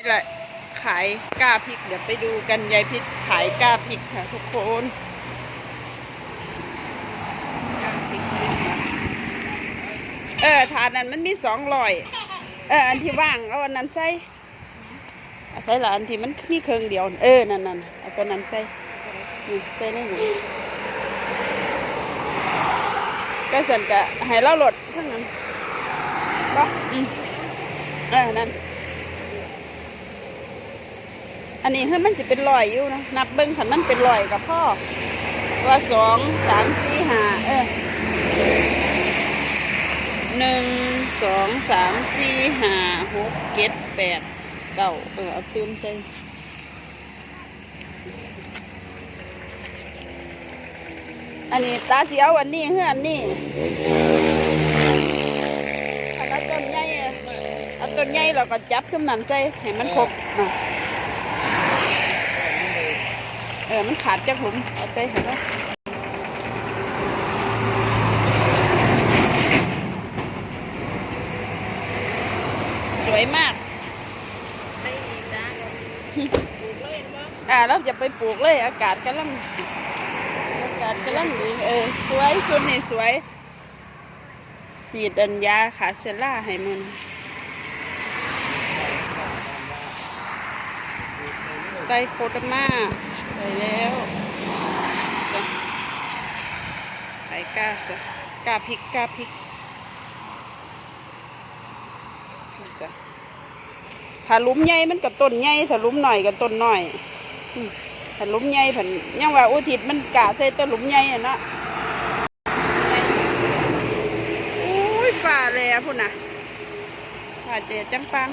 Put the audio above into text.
นี่แหละขายกล้าพริก เดี๋ยวไปดูกันยายพิษขายกล้าพริกค่ะทุกคนกล้าพริกเออถาดนั้นมันมีสองรอยเอออันที่ว่างเอาอันนั้นใส่เอาใส่ละอันที่มันมีเครื่องเดียว เออนั่นนั่นเอาตัวนั้นใส่นี่ใส่ได้หนูก็สันกะให้เราลดทั้งนั้นก็อืมเออนั่น อันนี้เฮ้ยมันจะเป็นรอยอยู่นะนับเบิ้งขันมันเป็นรอยกับพ่อว่าสองสามสี่ห้าเออหนึ่งสองสามสี่ห้าหกเจ็ดแปดเก้าเออเอาตื้มใส่อันนี้ตาเสียวอันนี้เฮ้ยอันนี้อันนั้นต้นใหญ่อะเอาต้นใหญ่เราก็จับสำนันใส่ให้มันครบนะ เออ มันขาดจากหลุมเอาไปเห็นไหมสวยมากไปอีกจ้าปลูกเลยบ่อ่าเราจะไปปลูกเลย อากาศกำลัง อากาศกำลังดีเออ สวยชุดนี้สวย สีดันยาขาเชอล่าให้มัน ไตโคตรมาไปแล้วจ้ะไปกล้าซะกล้าพริกกล้าพริกจ้ะถ้าลุมใหญ่มันก็ต้นใหญ่ถ้าลุมหน่อยก็ต้นหน่อยถ้าลุมใหญ่ผันยังว่าอุทิศมันกะใส่ต้นลุมใหญ่อะเนาะอุ้ยฝ่าเลยอะพุ่นน่ะฝ่าเจจังปัง